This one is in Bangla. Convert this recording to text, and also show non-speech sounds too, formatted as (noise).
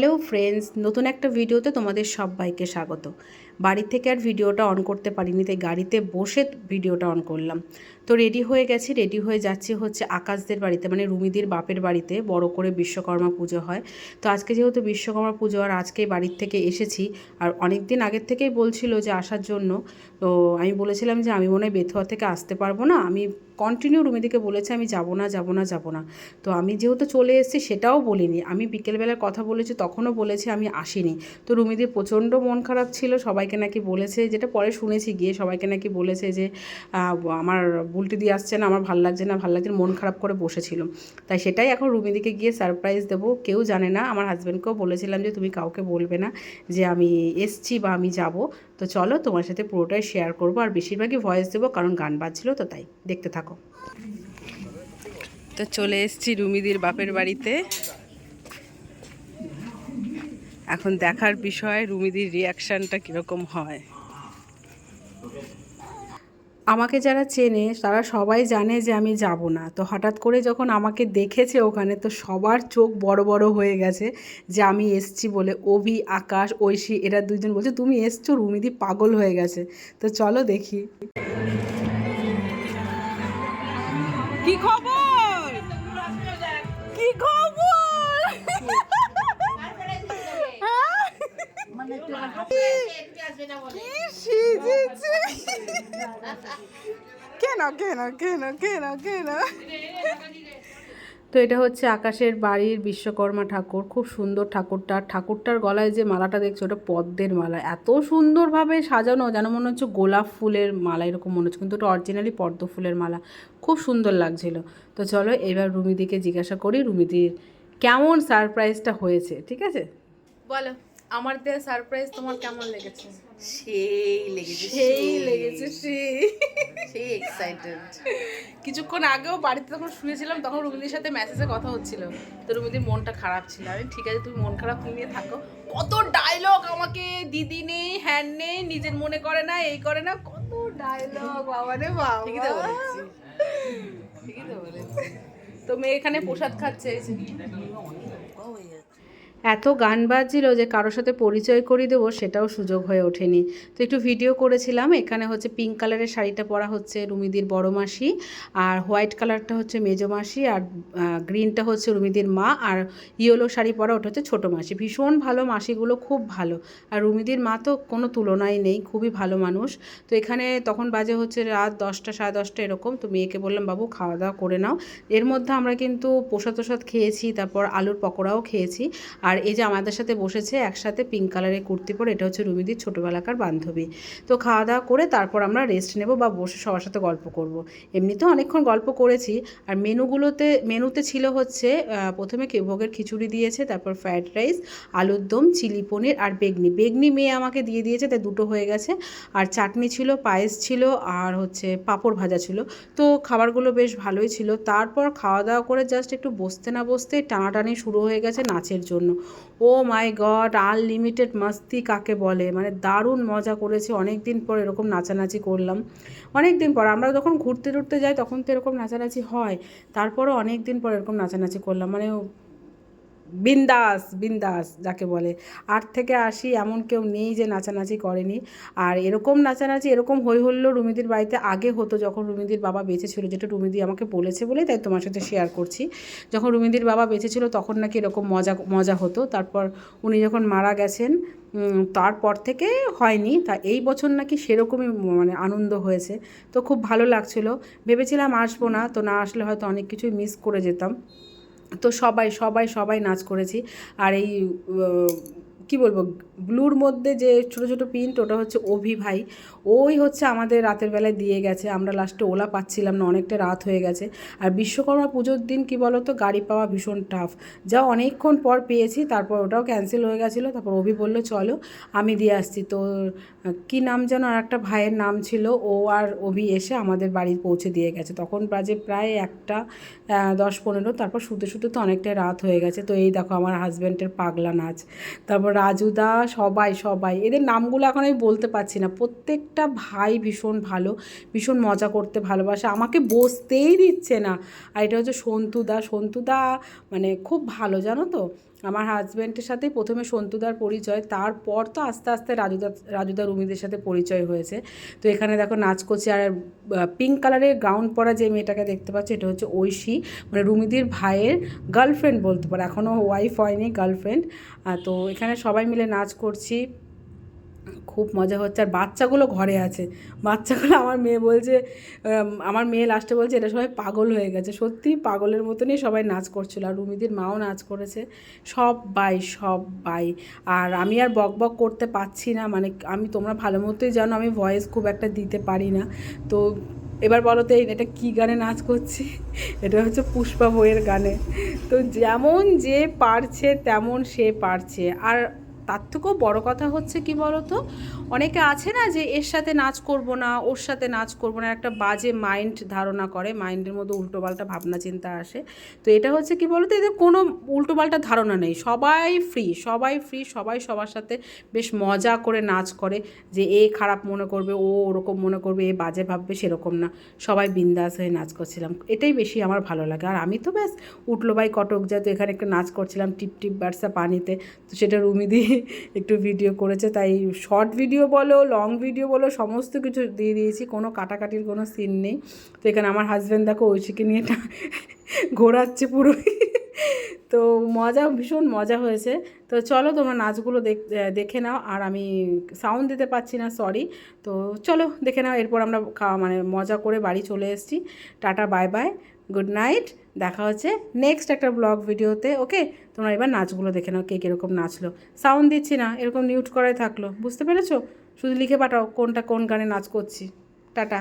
হ্যালো ফ্রেন্ডস, নতুন একটা ভিডিওতে তোমাদের সবাইকে স্বাগত। বাড়ি থেকে আর ভিডিওটা অন করতে পারিনি, তাই গাড়িতে বসে ভিডিওটা অন করলাম। তো রেডি হয়ে গেছি রেডি হয়ে যাচ্ছি হচ্ছে আকাশদের বাড়িতে মানে রুমিদির বাপের বাড়িতে, বড় করে বিশ্বকর্মা পুজো হয়। তো আজকে যেহেতু বিশ্বকর্মা পুজো, আর আজকে বাড়ির থেকে এসেছি, আর অনেক দিন আগের থেকেই বলছিল যে আসার জন্য, তো আমি বলেছিলাম যে আমি মনে হয় বেথুয়া থেকে আসতে পারব না, আমি কন্টিনিউ রুমিদিকে বলেছে, আমি যাব না যাব না যাব না। তো আমি যেহেতু চলে এসেছি সেটাও বলিনি। আমি বিকেলবেলার কথা বলেছি, তখনও বলেছি আমি আসিনি। তো রুমিদির প্রচণ্ড মন খারাপ ছিল, সবাইকে নাকি বলেছে, যেটা পরে শুনেছি গিয়ে সবাইকে নাকি বলেছে যে আমার বুলটি দিয়ে আসছে না, আমার ভালো লাগছে না, ভালো লাগছে মন খারাপ করে বসেছিল। তাই সেটাই এখন রুমিদিকে গিয়ে সারপ্রাইজ দেবো। কেউ জানে না, আমার হাজব্যান্ডকেও বলেছিলাম যে, তুমি কাউকে বলবে না যে, আমি এসছি বা আমি যাব। তো চলো তোমার সাথে পুরোটাই শেয়ার করব, আর বেশিরভাগই ভয়েস দেবো, কারণ গান বাজছিল, তো তাই, দেখতে থাকো। তো চলে এসেছি রুমিদির বাপের বাড়িতে। এখন দেখার বিষয় রুমিদির রিয়াকশানটা কীরকম হয়। আমাকে যারা চেনে তারা সবাই জানে যে আমি যাব না। তো হঠাৎ করে যখন আমাকে দেখেছে ওখানে তো সবার চোখ বড় বড় হয়ে গেছে যে আমি এসছি বলে। অভি আকাশ ঐশী এরা দুজন বলছে তুমি এসছো রুমিদি পাগল হয়ে গেছে। তো চলো দেখি। কি খবর? কি খবর? (laughs) কি সেজেছে কেন কেন কেন কেন কেন? তো এটা হচ্ছে আকাশের বাড়ির বিশ্বকর্মা ঠাকুর। খুব সুন্দর ঠাকুরটা। ঠাকুরটার গলায় যে মালাটা দেখছ ওটা পদ্মের মালা। এত সুন্দরভাবে সাজানো যেন মনে হচ্ছে গোলাপ ফুলের মালা এরকম মনে হচ্ছে। কিন্তু ওটা অরিজিনালি পদ্ম ফুলের মালা। খুব সুন্দর লাগছিল। তো চলো এবার রুমিদিকে জিজ্ঞাসা করি রুমিদির কেমন সারপ্রাইজটা হয়েছে ঠিক আছে? বলো আমার দেওয়া সারপ্রাইজ তোমার কেমন লেগেছে? সেই লেগেছে সেই লেগেছে সেই। সেই এক্সাইটেড কিছুক্ষণ আগেও বাড়িতে যখন শুয়েছিলাম তখন রুমিদির সাথে মেসেজে কথা হচ্ছিল। তো রুমিদির মনটা খারাপ ছিল। আমি ঠিক আছে তুমি মন খারাপ নিয়ে থাকো। কত ডায়লগ আমাকে দিদি নেই হ্যান নেই নিজের মনে করে না এই করে না। কত ডায়লগ বাবা রে বাবা। ঠিকই তো বলেছি। ঠিকই তো বলেছি। তো মেয়ে এখানে প্রসাদ খাচ্ছে। এত গান বাজছিল যে কারোর সাথে পরিচয় করিয়ে দেবো, সেটাও সুযোগ হয়ে ওঠেনি। তো একটু ভিডিও করেছিলাম, এখানে হচ্ছে পিঙ্ক কালারের শাড়িটা পরা হচ্ছে রুমিদির বড় মাসি, আর হোয়াইট কালারটা হচ্ছে মেজো মাসি, আর গ্রিনটা হচ্ছে রুমিদির মা, আর ইয়েলো শাড়ি পরা ওটা হচ্ছে ছোটো মাসি। ভীষণ ভালো মাসিগুলো, খুব ভালো। আর রুমিদির মা তো কোনো তুলনাই নেই, খুবই ভালো মানুষ। তো এখানে তখন বাজে হচ্ছে রাত দশটা, সাড়ে দশটা এরকম, তো মেয়েকে বললাম, বাবু, খাওয়া দাওয়া করে নাও। এর মধ্যে আমরা কিন্তু প্রসাদ প্রসাদ খেয়েছি, তারপর আলুর পকোড়াও খেয়েছি। আর এই যে আমাদের সাথে বসেছে একসাথে পিঙ্ক কালারের কুর্তি পরে, এটা হচ্ছে রুমিদির ছোটোবেলাকার বান্ধবী। তো খাওয়া দাওয়া করে তারপর আমরা রেস্ট নেব বা বসে সবার সাথে গল্প করব। এমনিতেও অনেকক্ষণ গল্প করেছি। আর মেনুগুলোতে, মেনুতে ছিল হচ্ছে প্রথমে কে ভোগের খিচুড়ি দিয়েছে, তারপর ফ্রায়েড রাইস আলুর দম, চিলি পনির আর বেগনি। বেগনি মেয়ে আমাকে দিয়ে দিয়েছে, তাই দুটো হয়ে গেছে। আর চাটনি ছিল, পায়েস ছিল, আর হচ্ছে পাঁপড় ভাজা ছিল। তো খাবারগুলো বেশ ভালোই ছিল। তারপর খাওয়া দাওয়া করে জাস্ট একটু বসতে না বসতে টানাটানি শুরু হয়ে গেছে নাচের জন্য। ও মাই গড আনলিমিটেড মাস্তি কাকে বলে? মানে দারুণ মজা করেছি। অনেক দিন পর এরকম নাচানাচি করলাম। অনেক দিন পর, আমরা যখন ঘুরতে টুরতে যাই তখন তো এরকম নাচানাচি হয়। তারপরও অনেক দিন পর এরকম নাচানাচি করলাম। মানে বিন্দাস বিন্দাস যাকে বলে। আট থেকে আসি এমন কেউ নেই যে নাচানাচি করেনি। আর এরকম নাচানাচি, এরকম হই হল্লো রুমিদির বাড়িতে আগে হতো যখন রুমিদির বাবা বেঁচে ছিল, যেটা রুমিদি আমাকে বলেছে বলেই তাই তোমার সাথে শেয়ার করছি। যখন রুমিদির বাবা বেঁচে ছিল তখন নাকি এরকম মজা মজা হতো। তারপর উনি যখন মারা গেছেন তারপর থেকে হয়নি। তা এই বছর নাকি সেরকমই মানে আনন্দ হয়েছে। তো খুব ভালো লাগছিল। ভেবেছিলাম আসব না, তো না আসলে হয়তো অনেক কিছুই মিস করে যেতাম। তো সবাই সবাই সবাই নাচ করেছি। আর এই কি বলব, ব্লুর মধ্যে যে ছোটো ছোটো প্রিন্ট ওটা হচ্ছে অভি ভাই। ওই হচ্ছে আমাদের রাতের বেলায় দিয়ে গেছে। আমরা লাস্টে ওলা পাচ্ছিলাম না, অনেকটা রাত হয়ে গেছে। আর বিশ্বকর্মা পুজোর দিন কি বলো তো গাড়ি পাওয়া ভীষণ টাফ যা অনেকক্ষণ পর পেয়েছি, তারপর ওটাও ক্যান্সেল হয়ে গেছিল। তারপর অভি বলল, চলো, আমি দিয়ে আসছি। তো কি নাম যেন আর একটা ভাইয়ের নাম ছিল, ও আর অভি এসে আমাদের বাড়ি পৌঁছে দিয়ে গেছে। তখন বাজে প্রায় একটা দশ পনেরো। তারপর শুতে শুতে তো অনেকটাই রাত হয়ে গেছে। তো এই দেখো, আমার হাজব্যান্ডের পাগলা নাচ। তারপর রাজুদা সবাই সবাই। এদের নামগুলো এখন আমি বলতে পারছি না। প্রত্যেকটা ভাই ভীষণ ভালো, ভীষণ মজা করতে ভালোবাসে। আমাকে বসতেই দিচ্ছে না। আর এটা হচ্ছে সন্তুদা সন্তুদা মানে খুব ভালো, জানো তো? আমার হাজব্যান্ডের সাথে প্রথমে সন্তুদার পরিচয়, তারপর তো আস্তে আস্তে রাজুদা রাজুদা রুমিদের সাথে পরিচয় হয়েছে। তো এখানে দেখো নাচ করছে আর পিঙ্ক কালারের গাউন পরা যে মেয়েটাকে দেখতে পাচ্ছ, এটা হচ্ছে ঐশী। মানে রুমিদির ভাইয়ের গার্লফ্রেন্ড বলতে পারে এখনও ওয়াইফ হয়নি গার্লফ্রেন্ড তো এখানে সবাই মিলে নাচ করছি। খুব মজা হচ্ছে। আর বাচ্চাগুলো ঘরে আছে। বাচ্চাগুলো আমার মেয়ে বলছে আমার মেয়ে লাস্টে বলছে, এটা সবাই পাগল হয়ে গেছে। সত্যি পাগলের মতনই সবাই নাচ করছিল। আর রুমিদির মাও নাচ করেছে। সবাই সবাই আর আমি আর বক বক করতে পারছি না। মানে আমি, তোমরা ভালো মতোই জানো, আমি ভয়েস খুব একটা দিতে পারি না। তো এবার বলো তো এটা কী গানে নাচ করছি? এটা হচ্ছে পুষ্পা বইয়ের গানে। তো যেমন যে পারছে, তেমন সে পারছে। আর তার থেকেও বড় কথা হচ্ছে কি বলতো? অনেকে আছে না যে এর সাথে নাচ করব না, ওর সাথে নাচ করব না, একটা বাজে মাইন্ড ধারণা করে মাইন্ডের মধ্যে উল্টোপাল্টা ভাবনা চিন্তা আসে। তো এটা হচ্ছে কি বলতো, এদের কোনো উল্টোপাল্টা ধারণা নেই। সবাই ফ্রি সবাই ফ্রি সবাই সবার সাথে বেশ মজা করে নাচ করে যে এ খারাপ মনে করবে, ও ওরকম মনে করবে, এ বাজে ভাববে, সেরকম না। সবাই বিন্দাস হয়ে নাচ করছিলাম। এটাই বেশি আমার ভালো লাগে। আর আমি তো ব্যাস উঠল ভাই কটক যা তো এখানে একটা নাচ করছিলাম টিপ টিপ বার্সা পানিতে, তো সেটা রুমি দিয়ে একটু ভিডিও করেছে, তাই শর্ট ভিডিও বলো লং ভিডিও বলো, সমস্ত কিছু দিয়ে দিয়েছি, কোনো কাটাকাটির কোনো সিন নেই। তো এখানে আমার হাজব্যান্ড দেখো ঐশীকে নিয়ে ঘোরাচ্ছে পুরো। তো মজা, ভীষণ মজা হয়েছে। তো চলো তোমরা নাচগুলো দেখ- নাও। আর আমি সাউন্ড দিতে পারছি না সরি তো চলো দেখে নাও, এরপর আমরা মানে মজা করে বাড়ি চলে এসেছি। Tata bye bye good night. দেখা হচ্ছে নেক্সট একটা ব্লগ ভিডিওতে, ওকে? তোমরা এবার নাচগুলো দেখে নাও, কে কীরকম নাচলো। সাউন্ড দিচ্ছি না, এরকম নিউট করাই থাকল, বুঝতে পেরেছ? শুধু লিখে পাঠাও কোনটা কোন গানে নাচ করছি। টাটা।